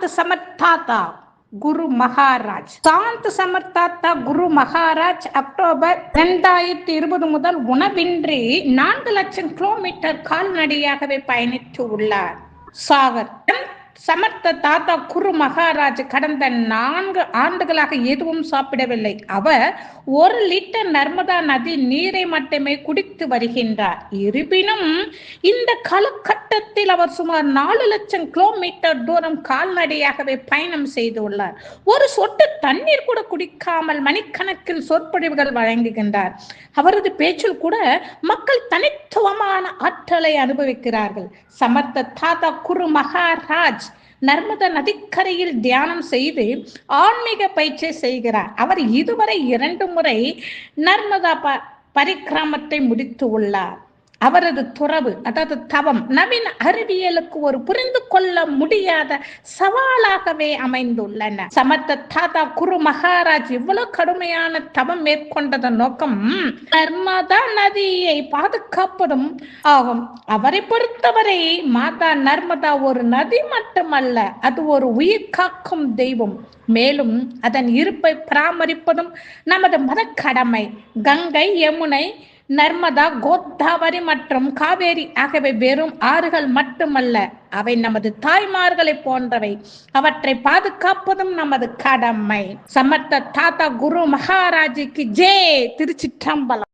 Chand சமர்த்தாத்தா Guru Maharaj. Sant சமர்த்தாத்தா Guru Maharaj October இரண்டாயிரத்தி இருபது முதல் உணவின்றி நான்கு லட்சம் கிலோமீட்டர் கால்நடையாகவே பயணித்து உள்ளார். சாகர் சமர்த்த தாத்தா குரு மகாராஜ் கடந்த நான்கு ஆண்டுகளாக எதுவும் சாப்பிடவில்லை. அவர் ஒரு லிட்டர் நர்மதா நதி நீரை மட்டுமே குடித்து வருகின்றார். இருப்பினும் இந்த காலகட்டத்தில் அவர் சுமார் நாலு லட்சம் கிலோமீட்டர் தூரம் கால்நடையாகவே பயணம் செய்துள்ளார். ஒரு சொட்டு தண்ணீர் கூட குடிக்காமல் மணிக்கணக்கில் சொற்பொழிவுகள் வழங்குகின்றார். அவரது பேச்சில் கூட மக்கள் தனி ஆற்றலை அனுபவிக்கிறார்கள். சமர்த்த தாதா குரு மகாராஜ் நர்மதா நதிக்கரையில் தியானம் செய்து ஆன்மீக பயிற்சி செய்கிறார். அவர் இதுவரை இரண்டு முறை நர்மதா ப பரிக்கிரமத்தை முடித்து உள்ளார். அவரது துறவு அதாவது தவம் நவீன அறிவியலுக்கு ஒரு புரிந்து கொள்ள முடியாத சவாலாகவே அமைந்துள்ளன. சமத்த தாத்தா குரு மகாராஜ் இவ்வளவு கடுமையான தவம் மேற்கொண்டதன் நோக்கம் நர்மதா நதியை பாதுகாப்பதும் ஆகும். அவரை பொறுத்தவரை மாதா நர்மதா ஒரு நதி மட்டுமல்ல அது ஒரு உயிர் காக்கும் தெய்வம். மேலும் அதன் இருப்பை பராமரிப்பதும் நமது மத கடமை கங்கை யமுனை நர்மதா கோதாவரி மற்றும் காவேரி ஆகியவை வெறும் ஆறுகள் மட்டுமல்ல. அவை நமது தாய்மார்களை போன்றவை. அவற்றை பாதுகாப்பதும் நமது கடமை. சமர்த்த தாத்தா குரு மகாராஜிக்கு ஜே திருச்சிற்றம்பலம்.